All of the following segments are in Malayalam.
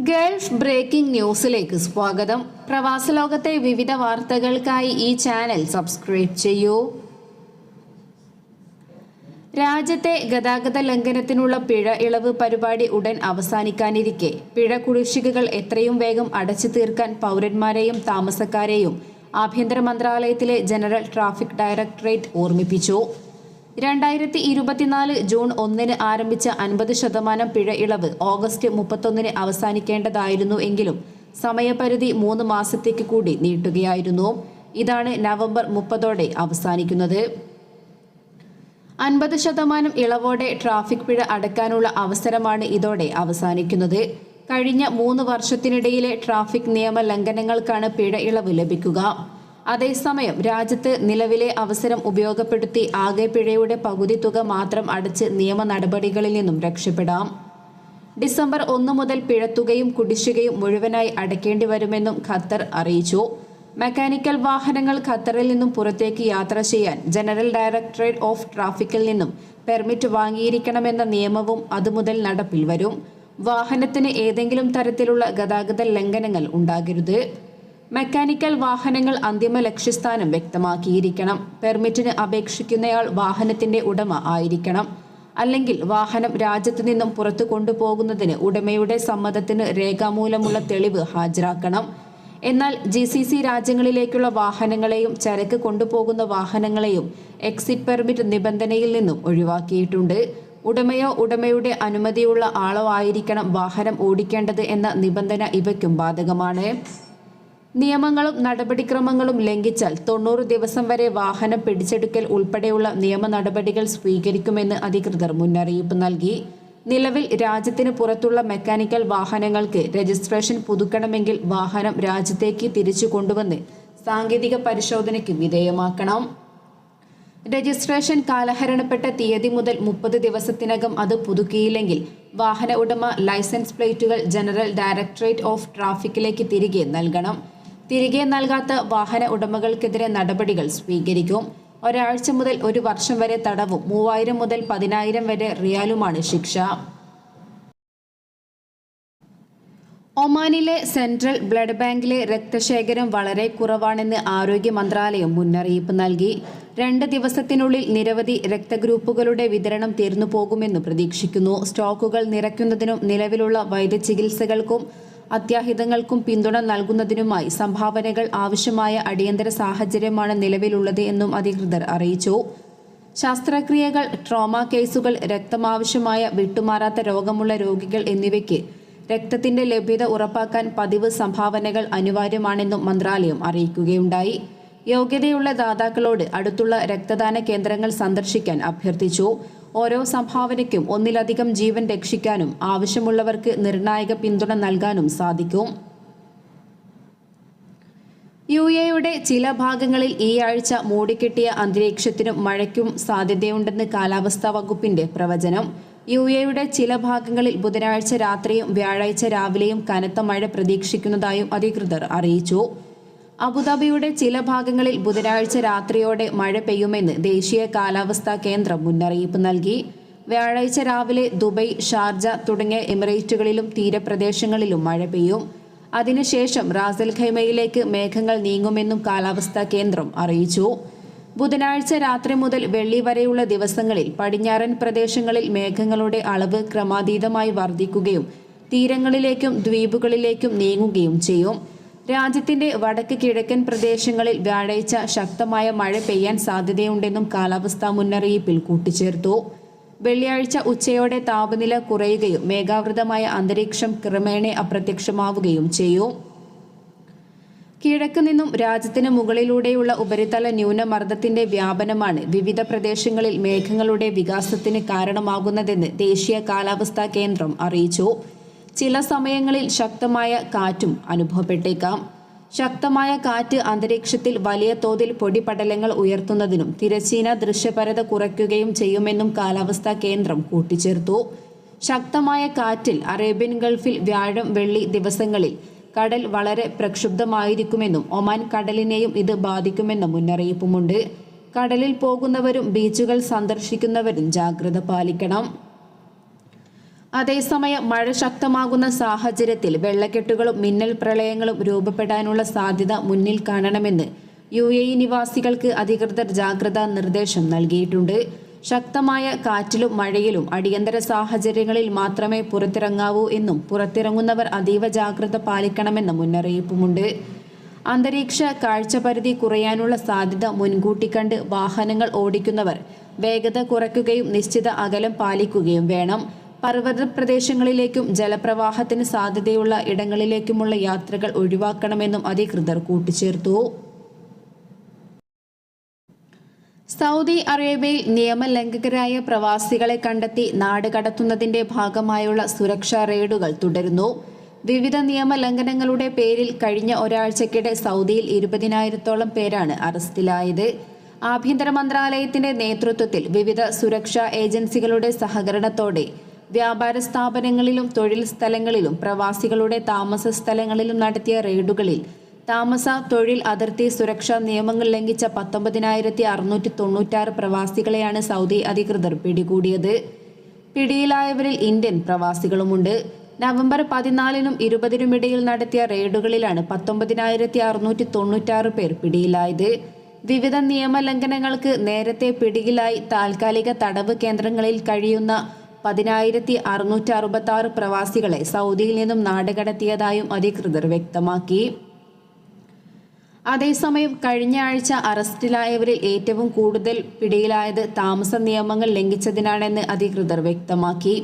ഗൾഫ് ബ്രേക്കിംഗ് ന്യൂസിലേക്ക് സ്വാഗതം. പ്രവാസ ലോകത്തെ വിവിധ വാർത്തകൾക്കായി ഈ ചാനൽ സബ്സ്ക്രൈബ് ചെയ്യൂ. രാജ്യത്തെ ഗതാഗത ലംഘനത്തിനുള്ള പിഴ ഇളവ് പരിപാടി ഉടൻ അവസാനിക്കാനിരിക്കെ. പിഴ കുടിശ്ശികകൾ എത്രയും വേഗം അടച്ചു തീർക്കാൻ പൗരന്മാരെയും താമസക്കാരെയും ആഭ്യന്തര മന്ത്രാലയത്തിലെ ജനറൽ ട്രാഫിക് ഡയറക്ടറേറ്റ് ഓർമ്മിപ്പിച്ചു. രണ്ടായിരത്തി ഇരുപത്തിനാല് ജൂൺ ഒന്നിന് ആരംഭിച്ച അൻപത് ശതമാനം പിഴ ഇളവ് ഓഗസ്റ്റ് മുപ്പത്തൊന്നിന് അവസാനിക്കേണ്ടതായിരുന്നു എങ്കിലും സമയപരിധി മൂന്ന് മാസത്തേക്ക് കൂടി നീട്ടുകയായിരുന്നു. ഇതാണ് നവംബർ മുപ്പതോടെ അവസാനിക്കുന്നത്. അൻപത് ശതമാനം ഇളവോടെ ട്രാഫിക് പിഴ അടക്കാനുള്ള അവസരമാണ് ഇതോടെ അവസാനിക്കുന്നത്. കഴിഞ്ഞ മൂന്ന് വർഷത്തിനിടയിലെ ട്രാഫിക് നിയമ ലംഘനങ്ങൾക്കാണ് പിഴ ഇളവ് ലഭിക്കുക. അതേസമയം രാജ്യത്ത് നിലവിലെ അവസരം ഉപയോഗപ്പെടുത്തി ആകെ പിഴയുടെ പകുതി തുക മാത്രം അടച്ച് നിയമ നടപടികളിൽ നിന്നും രക്ഷപ്പെടാം. ഡിസംബർ ഒന്ന് മുതൽ പിഴത്തുകയും കുടിശ്ശികയും മുഴുവനായി അടയ്ക്കേണ്ടി വരുമെന്നും ഖത്തർ അറിയിച്ചു. മെക്കാനിക്കൽ വാഹനങ്ങൾ ഖത്തറിൽ നിന്നും പുറത്തേക്ക് യാത്ര ചെയ്യാൻ ജനറൽ ഡയറക്ടറേറ്റ് ഓഫ് ട്രാഫിക്കിൽ നിന്നും പെർമിറ്റ് വാങ്ങിയിരിക്കണമെന്ന നിയമവും അതുമുതൽ നടപ്പിൽ വരും. വാഹനത്തിന് ഏതെങ്കിലും തരത്തിലുള്ള ഗതാഗത ലംഘനങ്ങൾ ഉണ്ടാകരുത്. മെക്കാനിക്കൽ വാഹനങ്ങൾ അന്തിമ ലക്ഷ്യസ്ഥാനം വ്യക്തമാക്കിയിരിക്കണം. പെർമിറ്റിന് അപേക്ഷിക്കുന്നയാൾ വാഹനത്തിന്റെ ഉടമ ആയിരിക്കണം. അല്ലെങ്കിൽ വാഹനം രാജ്യത്തു നിന്നും പുറത്തു കൊണ്ടുപോകുന്നതിന് ഉടമയുടെ സമ്മതത്തിന് രേഖാമൂലമുള്ള തെളിവ് ഹാജരാക്കണം. എന്നാൽ ജി സി സി രാജ്യങ്ങളിലേക്കുള്ള വാഹനങ്ങളെയും ചരക്ക് കൊണ്ടുപോകുന്ന വാഹനങ്ങളെയും എക്സിറ്റ് പെർമിറ്റ് നിബന്ധനയിൽ നിന്നും ഒഴിവാക്കിയിട്ടുണ്ട്. ഉടമയോ ഉടമയുടെ അനുമതിയുള്ള ആളോ ആയിരിക്കണം വാഹനം ഓടിക്കേണ്ടത് എന്ന നിബന്ധന ഇവയ്ക്കും ബാധകമാണ്. നിയമങ്ങളും നടപടിക്രമങ്ങളും ലംഘിച്ചാൽ തൊണ്ണൂറ് ദിവസം വരെ വാഹനം പിടിച്ചെടുക്കൽ ഉൾപ്പെടെയുള്ള നിയമ നടപടികൾ സ്വീകരിക്കുമെന്ന് അധികൃതർ മുന്നറിയിപ്പ് നൽകി. നിലവിൽ രാജ്യത്തിന് പുറത്തുള്ള മെക്കാനിക്കൽ വാഹനങ്ങൾക്ക് രജിസ്ട്രേഷൻ പുതുക്കണമെങ്കിൽ വാഹനം രാജ്യത്തേക്ക് തിരിച്ചു കൊണ്ടുവന്ന് സാങ്കേതിക പരിശോധനയ്ക്ക് വിധേയമാക്കണം. രജിസ്ട്രേഷൻ കാലഹരണപ്പെട്ട തീയതി മുതൽ മുപ്പത് ദിവസത്തിനകം അത് പുതുക്കിയില്ലെങ്കിൽ വാഹന ഉടമ ലൈസൻസ് പ്ലേറ്റുകൾ ജനറൽ ഡയറക്ടറേറ്റ് ഓഫ് ട്രാഫിക്കിലേക്ക് തിരികെ നൽകണം. തിരികെ നൽകാത്ത വാഹന ഉടമകൾക്കെതിരെ നടപടികൾ സ്വീകരിക്കും. ഒരാഴ്ച മുതൽ ഒരു വർഷം വരെ തടവും മൂവായിരം മുതൽ പതിനായിരം വരെ റിയാലുമാണ് ശിക്ഷ. ഒമാനിലെ സെൻട്രൽ ബ്ലഡ് ബാങ്കിലെ രക്തശേഖരം വളരെ കുറവാണെന്ന് ആരോഗ്യ മന്ത്രാലയം മുന്നറിയിപ്പ് നൽകി. രണ്ട് ദിവസത്തിനുള്ളിൽ നിരവധി രക്തഗ്രൂപ്പുകളുടെ വിതരണം തീർന്നു പോകുമെന്ന് പ്രതീക്ഷിക്കുന്നു. സ്റ്റോക്കുകൾ നിറയ്ക്കുന്നതിനും നിലവിലുള്ള വൈദ്യചികിത്സകൾക്കും അത്യാഹിതങ്ങൾക്കും പിന്തുണ നൽകുന്നതിനുമായി സംഭാവനകൾ ആവശ്യമായ അടിയന്തര സാഹചര്യമാണ് നിലവിലുള്ളത് എന്നും അധികൃതർ അറിയിച്ചു. ശസ്ത്രക്രിയകൾ ട്രോമ കേസുകൾ രക്തമാവശ്യമായ വിട്ടുമാറാത്ത രോഗമുള്ള രോഗികൾ എന്നിവയ്ക്ക് രക്തത്തിന്റെ ലഭ്യത ഉറപ്പാക്കാൻ പതിവ് സംഭാവനകൾ അനിവാര്യമാണെന്നും മന്ത്രാലയം അറിയിക്കുകയുണ്ടായി. യോഗ്യതയുള്ള ദാതാക്കളോട് അടുത്തുള്ള രക്തദാന കേന്ദ്രങ്ങൾ സന്ദർശിക്കാൻ അഭ്യർത്ഥിച്ചു. ഓരോ സംഭാവനയ്ക്കും ഒന്നിലധികം ജീവൻ രക്ഷിക്കാനും ആവശ്യമുള്ളവർക്ക് നിർണായക പിന്തുണ നൽകാനും സാധിക്കും. യു എയുടെ ചില ഭാഗങ്ങളിൽ ഈ ആഴ്ച മൂടിക്കെട്ടിയ അന്തരീക്ഷത്തിനും മഴയ്ക്കും സാധ്യതയുണ്ടെന്ന് കാലാവസ്ഥാ വകുപ്പിന്റെ പ്രവചനം. യു എയുടെ ചില ഭാഗങ്ങളിൽ ബുധനാഴ്ച രാത്രിയും വ്യാഴാഴ്ച രാവിലെയും കനത്ത മഴ പ്രതീക്ഷിക്കുന്നതായും അധികൃതർ അറിയിച്ചു. അബുദാബിയുടെ ചില ഭാഗങ്ങളിൽ ബുധനാഴ്ച രാത്രിയോടെ മഴ പെയ്യുമെന്ന് ദേശീയ കാലാവസ്ഥാ കേന്ദ്രം മുന്നറിയിപ്പ് നൽകി. വ്യാഴാഴ്ച രാവിലെ ദുബൈ ഷാർജ തുടങ്ങിയ എമിറേറ്റുകളിലും തീരപ്രദേശങ്ങളിലും മഴ പെയ്യും. അതിനുശേഷം റാസൽ ഖൈമയിലേക്ക് മേഘങ്ങൾ നീങ്ങുമെന്നും കാലാവസ്ഥാ കേന്ദ്രം അറിയിച്ചു. ബുധനാഴ്ച രാത്രി മുതൽ വെള്ളി വരെയുള്ള ദിവസങ്ങളിൽ പടിഞ്ഞാറൻ പ്രദേശങ്ങളിൽ മേഘങ്ങളുടെ അളവ് ക്രമാതീതമായി വർദ്ധിക്കുകയും തീരങ്ങളിലേക്കും ദ്വീപുകളിലേക്കും നീങ്ങുകയും ചെയ്യും. രാജ്യത്തിന്റെ വടക്ക് കിഴക്കൻ പ്രദേശങ്ങളിൽ വ്യാഴാഴ്ച ശക്തമായ മഴ പെയ്യാൻ സാധ്യതയുണ്ടെന്നും കാലാവസ്ഥാ മുന്നറിയിപ്പിൽ കൂട്ടിച്ചേർത്തു. വെള്ളിയാഴ്ച ഉച്ചയോടെ താപനില കുറയുകയും മേഘാവൃതമായ അന്തരീക്ഷം ക്രമേണ അപ്രത്യക്ഷമാവുകയും ചെയ്യും. കിഴക്ക് നിന്നും രാജ്യത്തിന് മുകളിലൂടെയുള്ള ഉപരിതല ന്യൂനമർദ്ദത്തിന്റെ വ്യാപനമാണ് വിവിധ പ്രദേശങ്ങളിൽ മേഘങ്ങളുടെ വികാസത്തിന് കാരണമാകുന്നതെന്ന് ദേശീയ കാലാവസ്ഥാ കേന്ദ്രം അറിയിച്ചു. ചില സമയങ്ങളിൽ ശക്തമായ കാറ്റും അനുഭവപ്പെട്ടേക്കാം. ശക്തമായ കാറ്റ് അന്തരീക്ഷത്തിൽ വലിയ തോതിൽ പൊടിപടലങ്ങൾ ഉയർത്തുന്നതിനും തിരശ്ചീന ദൃശ്യപരത കുറയ്ക്കുകയും ചെയ്യുമെന്നും കാലാവസ്ഥാ കേന്ദ്രം കൂട്ടിച്ചേർത്തു. ശക്തമായ കാറ്റിൽ അറേബ്യൻ ഗൾഫിൽ വ്യാഴം വെള്ളി ദിവസങ്ങളിൽ കടൽ വളരെ പ്രക്ഷുബ്ധമായിരിക്കുമെന്നും ഒമാൻ കടലിനെയും ഇത് ബാധിക്കുമെന്ന മുന്നറിയിപ്പുമുണ്ട്. കടലിൽ പോകുന്നവരും ബീച്ചുകൾ സന്ദർശിക്കുന്നവരും ജാഗ്രത പാലിക്കണം. അതേസമയം മഴ ശക്തമാകുന്ന സാഹചര്യത്തിൽ വെള്ളക്കെട്ടുകളും മിന്നൽ പ്രളയങ്ങളും രൂപപ്പെടാനുള്ള സാധ്യത മുന്നിൽ കാണണമെന്ന് യു എ ഇ നിവാസികൾക്ക് അധികൃതർ ജാഗ്രതാ നിർദ്ദേശം നൽകിയിട്ടുണ്ട്. ശക്തമായ കാറ്റിലും മഴയിലും അടിയന്തര സാഹചര്യങ്ങളിൽ മാത്രമേ പുറത്തിറങ്ങാവൂ എന്നും പുറത്തിറങ്ങുന്നവർ അതീവ ജാഗ്രത പാലിക്കണമെന്ന മുന്നറിയിപ്പുമുണ്ട്. അന്തരീക്ഷ കാഴ്ചപരിധി കുറയാനുള്ള സാധ്യത മുൻകൂട്ടി കണ്ട് വാഹനങ്ങൾ ഓടിക്കുന്നവർ വേഗത കുറയ്ക്കുകയും നിശ്ചിത അകലം പാലിക്കുകയും വേണം. പർവത പ്രദേശങ്ങളിലേക്കും ജലപ്രവാഹത്തിന് സാധ്യതയുള്ള ഇടങ്ങളിലേക്കുമുള്ള യാത്രകൾ ഒഴിവാക്കണമെന്നും അധികൃതർ കൂട്ടിച്ചേർത്തു. സൗദി അറേബ്യയിൽ നിയമലംഘകരായ പ്രവാസികളെ കണ്ടെത്തി നാട് കടത്തുന്നതിന്റെ ഭാഗമായുള്ള സുരക്ഷാ റെയ്ഡുകൾ തുടരുന്നു. വിവിധ നിയമലംഘനങ്ങളുടെ പേരിൽ കഴിഞ്ഞ ഒരാഴ്ചക്കിടെ സൗദിയിൽ ഇരുപതിനായിരത്തോളം പേരാണ് അറസ്റ്റിലായത്. ആഭ്യന്തര മന്ത്രാലയത്തിന്റെ നേതൃത്വത്തിൽ വിവിധ സുരക്ഷാ ഏജൻസികളുടെ സഹകരണത്തോടെ വ്യാപാര സ്ഥാപനങ്ങളിലും തൊഴിൽ സ്ഥലങ്ങളിലും പ്രവാസികളുടെ താമസ സ്ഥലങ്ങളിലും നടത്തിയ റെയ്ഡുകളിൽ താമസ തൊഴിൽ അതിർത്തി സുരക്ഷാ നിയമങ്ങൾ ലംഘിച്ച പത്തൊമ്പതിനായിരത്തി അറുന്നൂറ്റി തൊണ്ണൂറ്റാറ് പ്രവാസികളെയാണ് സൗദി അധികൃതർ പിടികൂടിയത്. പിടിയിലായവരിൽ ഇന്ത്യൻ പ്രവാസികളുമുണ്ട്. നവംബർ പതിനാലിനും ഇരുപതിനുമിടയിൽ നടത്തിയ റെയ്ഡുകളിലാണ് പത്തൊമ്പതിനായിരത്തി അറുന്നൂറ്റി തൊണ്ണൂറ്റാറ് പേർ പിടിയിലായത്. വിവിധ നിയമലംഘനങ്ങൾക്ക് നേരത്തെ പിടിയിലായി താൽക്കാലിക തടവ് കേന്ദ്രങ്ങളിൽ കഴിയുന്ന പതിനായിരത്തി അറുന്നൂറ്റി അറുപത്തി പ്രവാസികളെ സൗദിയിൽ നിന്നും നാടുകടത്തിയതായും അധികൃതർ വ്യക്തമാക്കി. അതേസമയം കഴിഞ്ഞ ആഴ്ച അറസ്റ്റിലായവരിൽ ഏറ്റവും കൂടുതൽ പിടിയിലായത് താമസ നിയമങ്ങൾ ലംഘിച്ചതിനാണെന്ന് അധികൃതർ വ്യക്തമാക്കി.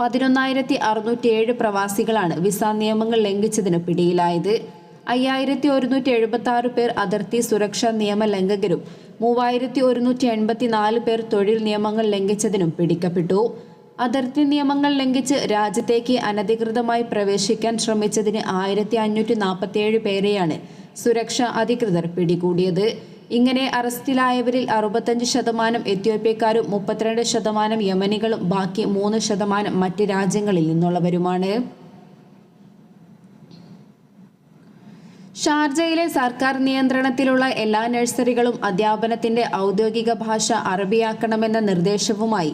പതിനൊന്നായിരത്തി അറുന്നൂറ്റിയേഴ് പ്രവാസികളാണ് വിസ നിയമങ്ങൾ ലംഘിച്ചതിന് പിടിയിലായത്. അയ്യായിരത്തി ഒരുന്നൂറ്റി എഴുപത്തി ആറ് പേർ അതിർത്തി സുരക്ഷാ നിയമ ലംഘകരും മൂവായിരത്തി ഒരുന്നൂറ്റി എൺപത്തി നാല് പേർ തൊഴിൽ നിയമങ്ങൾ ലംഘിച്ചതിനും പിടിക്കപ്പെട്ടു. അതിർത്തി നിയമങ്ങൾ ലംഘിച്ച് രാജ്യത്തേക്ക് അനധികൃതമായി പ്രവേശിക്കാൻ ശ്രമിച്ചതിന് ആയിരത്തി അഞ്ഞൂറ്റി നാൽപ്പത്തിയേഴ് പേരെയാണ് സുരക്ഷാ അധികൃതർ പിടികൂടിയത്. ഇങ്ങനെ അറസ്റ്റിലായവരിൽ അറുപത്തഞ്ച് ശതമാനം എത്യോപ്യക്കാരും മുപ്പത്തിരണ്ട് ശതമാനം യമനികളും ബാക്കി മൂന്ന് ശതമാനം മറ്റ് രാജ്യങ്ങളിൽ നിന്നുള്ളവരുമാണ്. ഷാർജയിലെ സർക്കാർ നിയന്ത്രണത്തിലുള്ള എല്ലാ നഴ്സറികളും അധ്യാപനത്തിന്റെ ഔദ്യോഗിക ഭാഷ അറബിയാക്കണമെന്ന നിർദ്ദേശവുമായി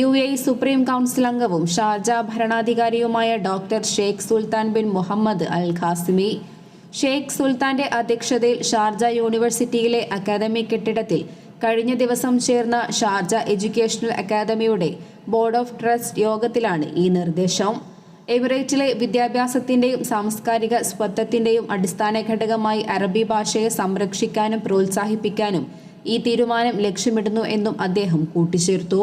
യു എ സുപ്രീം കൗൺസിൽ അംഗവും Sharjah ഭരണാധികാരിയുമായ doctor Sheikh Sultan bin Muhammad Al Qasimi. Sheikh സുൽത്താന്റെ അധ്യക്ഷതയിൽ ഷാർജ യൂണിവേഴ്സിറ്റിയിലെ അക്കാദമി കെട്ടിടത്തിൽ കഴിഞ്ഞ ദിവസം ചേർന്ന ഷാർജ എഡ്യൂക്കേഷണൽ അക്കാദമിയുടെ ബോർഡ് ഓഫ് ട്രസ്റ്റ് യോഗത്തിലാണ് ഈ നിർദ്ദേശം. എമിറേറ്റിലെ വിദ്യാഭ്യാസത്തിന്റെയും സാംസ്കാരിക സ്വത്വത്തിന്റെയും അടിസ്ഥാന ഘടകമായി അറബി ഭാഷയെ സംരക്ഷിക്കാനും പ്രോത്സാഹിപ്പിക്കാനും ഈ തീരുമാനം ലക്ഷ്യമിടുന്നു എന്നും അദ്ദേഹം കൂട്ടിച്ചേർത്തു.